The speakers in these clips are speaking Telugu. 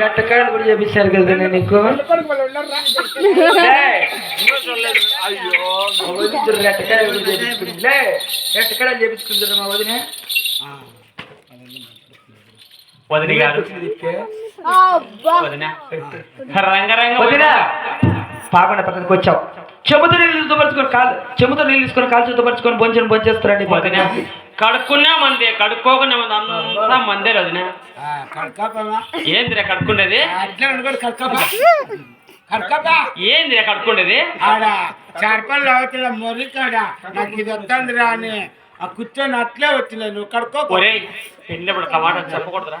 రెట్టకాయలు కూడా చేపించారు కదా నేను నీకు ఏయ్, అయ్యో మా వదిన కూడా చేపించుకుంటారు మా వదిన వదిన గారు వదిన రంగరంగ వదిన పాకుండా పక్కనకి వచ్చావు చెముత నీళ్ళు దుబ్బరుచుకొని కాలు చెముత నీళ్ళు తీసుకొని కాలు చుద్దపరుచుకొని బొంచని బొంచేస్తారండి వదిన కడుక్కున్నా మందే కడుక్కోకుండా మంది అంతా మందే వదిన. ఏందిరా కడుక్కుండేది? ఏందిరా కడుక్కుండేది? ఆడ చార్పల్లి అవతల నాకు ఇది వస్తుంది రా అని ఆ కూర్చొని అట్లే వచ్చిన నువ్వు కడుక్కో టమాటా చెప్పకూడదురా.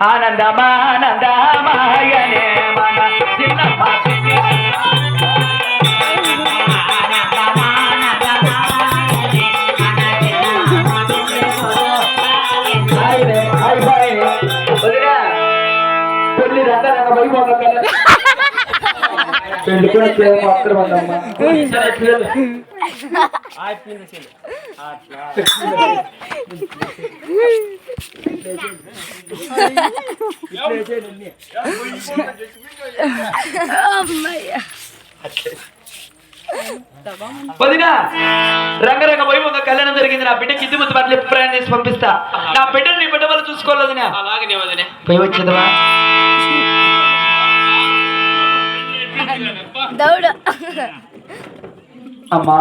ఆనందమానందమాయనే మన చిన్నమ్మ హాయ్ రే, హాయ్ హాయ్. వదినా, పెళ్లి రంగరంగ వైభవంగా కల- పెళ్లి కూడా ప్రేమ మాత్రం ఉందమ్మా. సరే, పిల్లలు. ఆ, తినేసేయండి. అట్లా. వదినా రంగరంగ వైభవంగా కళ్యాణం జరిగింది. నా బిడ్డకి ఇద్దు ముద్దు బట్టలు ప్రయాణం చేసి పంపిస్తా. నా బిడ్డను నీ బిడ్డ వల్ల చూసుకోవాలి వదినా. అలాగనే వదినే. పోయి వచ్చేదవా దౌడ. అమ్మా.